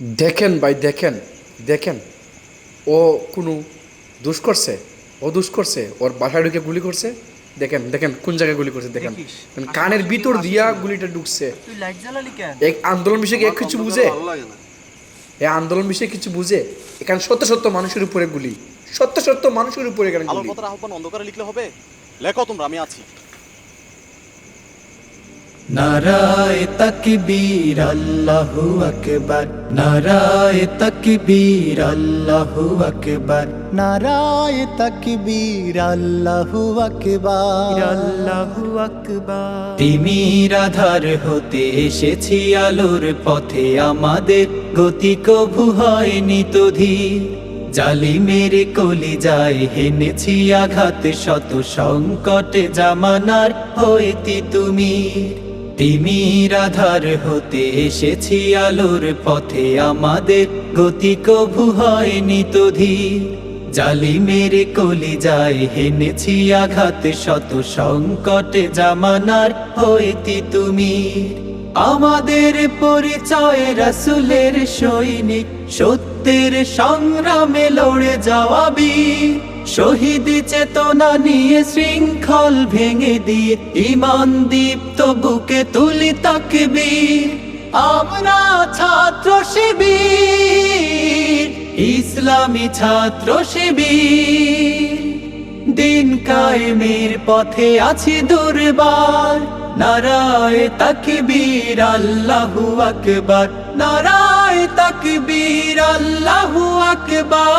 দেখেন ভাই দেখেন দেখেন। ও কোনো দোষ করছে? ও দোষ করছে? ওর বাসায় ঢুকে গুলি করছে? দেখেন দেখেন কোন জায়গায় গুলি করছে? দেখেন। কানের ভিতর দিয়া গুলিটা ঢুকছে। তুই লাইট জ্বালালি কেন? এক আন্দোলন বিষয়ে এক কিছু বুঝে? ভালো এই আন্দোলন বিষয়ে কিছু বুঝে? এখানে সত্য সত্য মানুষের উপরে গুলি। সত্য সত্য মানুষের উপরে এখানে গুলি। আহ্বান অন্ধকারে লিখলে হবে? লেখো তোমরা আমি আছি। নারায় তকবীর আল্লাহু আকবার। নারায় তকবীর আল্লাহু আকবার। নারায় তকবীর আল্লাহু আকবার। আল্লাহু আকবার। তিমির আধার হতে এসেছি আলোর পথে। আমাদের গতি কভু হয়নি তো জালি মেরে কলি যায় হেনেছি আঘাত। শত সংকটে জামানার হইতি তুমি। তিমির আধার হতে এসেছি আলোর পথে। আমাদের গতি কভু হয়নি তো ধীর। জালিমের কলি যায় হেনেছি আঘাত, শত সংকটে জামানার হইতি তুমি আমাদের পরিচয় রাসুলের সৈনিক, সত্যের সংগ্রামে লড়ে যাওয়া বীর। শহীদ চেতনা নিয়ে শৃঙ্খল ভেঙে দিয়ে, ইমান দীপ্ত বুকে তুলি তাকবীর। আমরা ছাত্র শিবির, ইসলামী ছাত্র শিবির। দিন কায়েমের পথে আছি দুর্বার, নারায় তাকবীর, আল্লাহু আকবার। নারায় তাকবীর, আল্লাহু আকবার।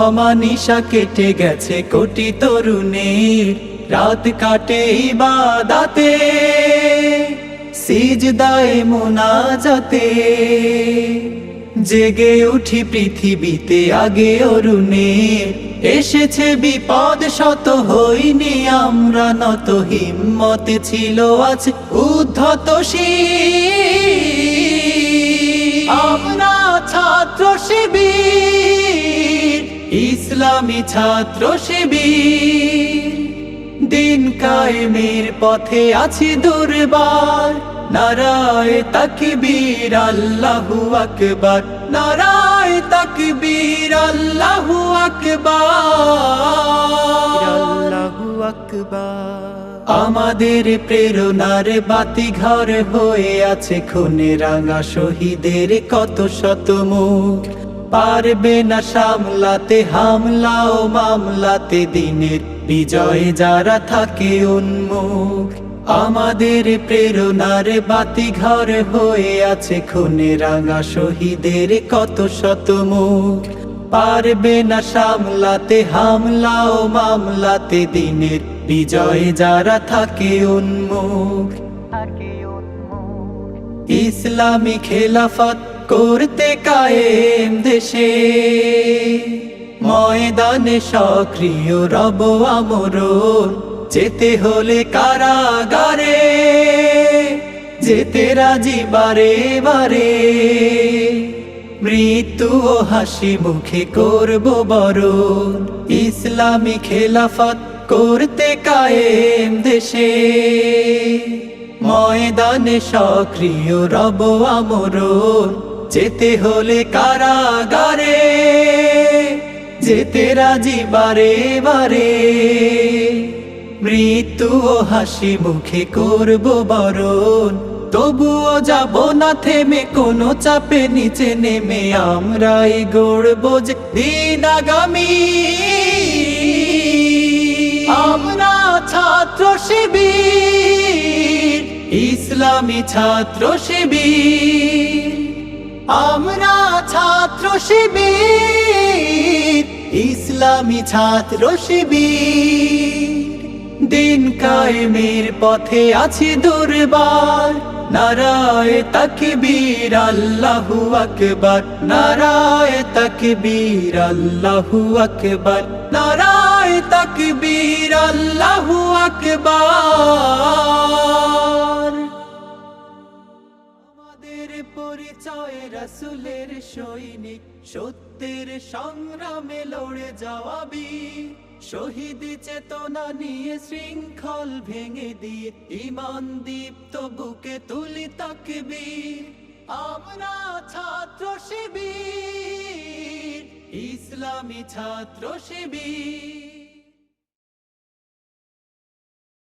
অমানিসা কেটে গেছে কোটি তরুণের। রাত কাটে ইবাদাতে, সিজদায় মোনাজাতে। জেগে উঠি পৃথিবীতে আগে অরুণে এসেছে বিপদ শত হইনি, আমরা নত হিম্মত ছিল আজ উদ্ধত আমরা ছাত্র শিবির। ইসলামী ছাত্র শিবির। দিন কায়েমের পথে আছি দুর্বার। নারায় তাকবীর আল্লাহু আকবার। নারায় তাকবীর আল্লাহু আকবার। আল্লাহু আকবার। আমাদের প্রেরণার বাতি ঘর হয়ে আছে খুনে রাঙা শহীদের কত শত মুখ। পারবে না সামলাতে হামলা ও মামলাতে দিনের বিজয় যারা থাকে উন্মুখ। আমাদের প্রেরণার বাতি ঘর হয়ে আছে খুনে রাঙা শহীদের কত শত মুখ। পারবে না সামলাতে হামলা ও মামলাতে দিনের বিজয় যারা থাকে উন্মুখ? ইসলামী খেলাফত করতে কায়েম দেশে। ময়দানে সক্রিয় রব আমরণ, যেতে হলে কারাগারে, যেতে রাজি বারে বারে। মৃত্যু ও হাসি মুখে করব বরণ, ইসলামী খেলাফত করতে কায়েম দেশে। ময়দানে সক্রিয় রব আমরণ যেতে হলে কারাগারে, যেতে রাজি বারে বারে। মৃত্যু হাসি মুখে করব বরণ, তবুও যাব না থেমে, কোনো চাপে নিচে নেমে আমরাই গড়ব যে দিন আগামী। আমরা ছাত্র শিবির, ইসলামী ছাত্র শিবির। আমরা ছাত্র শিবির, ইসলামী ছাত্র শিবির। দিন কায়েমের পথে আছি দুর্বার, নারায় তাকবীর, আল্লাহু আকবার। নারায় তাকবীর, আল্লাহু আকবার। নারায় তাকবীর, আল্লাহু আকবার। পরিচয় রসুলের সৈনিক, সত্যের সংগ্রামে লড়ে যাওয়া বীর শহীদ চেতনা নিয়ে শৃঙ্খল ভেঙে দিয়ে ইমান দীপ্ত বুকে তুলি তাকবীর। আমরা ছাত্র শিবির, ইসলামী ছাত্র শিবির।